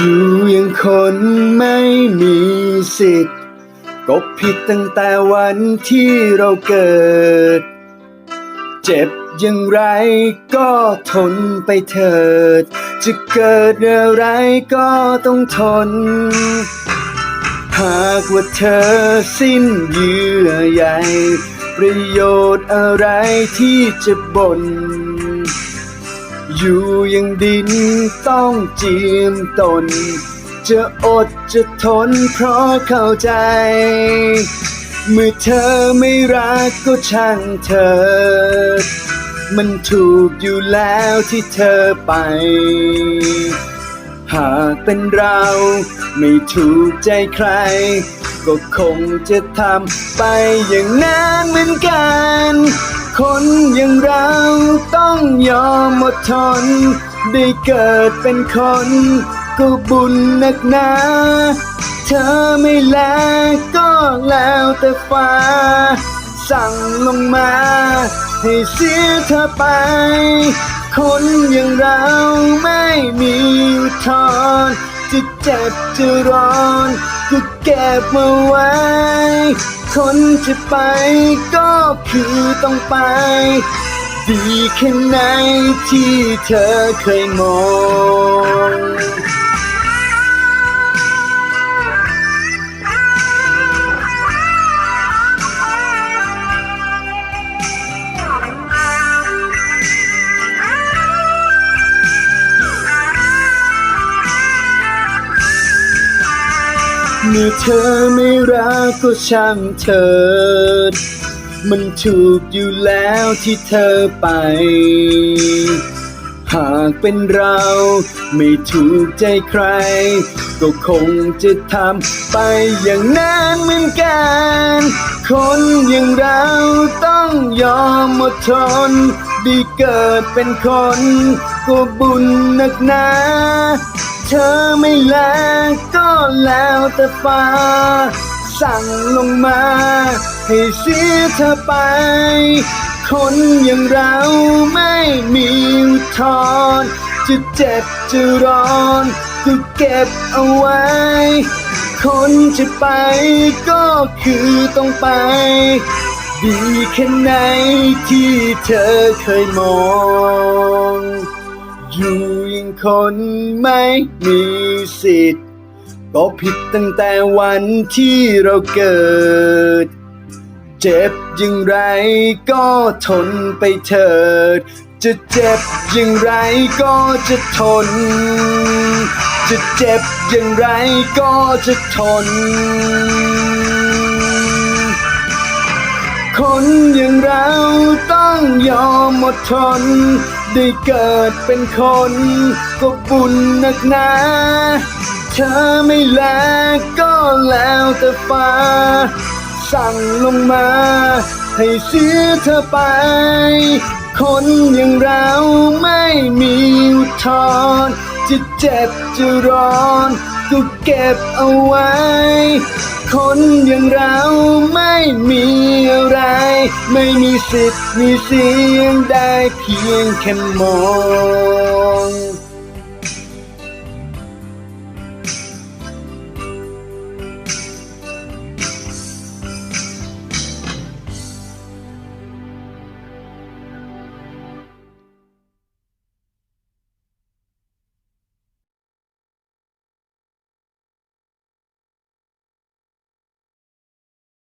อยู่อย่างคนไม่มีสิทธิ์ก็ผิดตั้งแต่วันที่เราเกิด เจ็บอย่างไรก็ทนไปเถิด จะเกิดอะไรก็ต้องทน หากว่าเธอสิ้นเยื่อใยประโยชน์อะไรที่จะบ่น อยู่อย่างดินต้องเจียมตน จะอดจะทนเพราะเข้าใจ เมื่อเธอไม่รักก็ช่างเธอ มันถูกอยู่แล้วที่เธอไป หากเป็นเราไม่ถูกใจใคร ก็คงจะทำไปอย่างนั้นเหมือนกัน คนอย่างเราต้องยอมอดทน ได้เกิดเป็นคนก็บุญนักหนาเธอไม่แลก็แล้วแต่ฟ้า สั่งลงมาให้เสียเธอไป คนอย่างเราไม่มีอุทธรณ์จะเจ็บจะร้อนก็เก็บมาไว้ คนจะไปก็ คือต้องไป ดีแค่ไหนที่เธอเคยมองเมื่อเธอไม่รักก็ช่างเถิด มันถูกอยู่แล้วที่เธอไป หากเป็นเราไม่ถูกใจใคร ก็คงจะทำไปอย่างนั้นเหมือนกัน คนอย่างเราต้องยอมอดทนได้เกิดเป็นคน ก็บุญนักหนาเธอไม่แลก็แล้วแต่ฟ้า สั่งลงมา ให้เสียเธอไป คนอย่างเราไม่มีอุทธรจะเจ็บจะร้อนก็เก็บเอาไว้ คนจะไปก็คือต้องไป ดีแค่ไหนที่เธอเคยมองอยู่ย่างคนไม่มีสิทธิ์ ก็ผิดตั้งแต่วันที่เราเกิด เจ็บอย่างไรก็ทนไปเถิด จะเจ็บอย่างไรก็จะทน จะเจ็บอย่างไรก็จะทน คนอย่างเราต้องยอมอดทน ได้เกิดเป็นคน ก็บุญนักหนา ธอไม่แลก็แล้วแต่ฟ้า สั่งลงมา ให้เสียเธอไป คนอย่างเราไม่มีอุทธรจะเจ็บจะร้อนก็เก็บเอาไว้ คนอย่างเราไม่มีอะไร ไม่มีสิทธิ์มีเสียงได้เพียงแค่มอง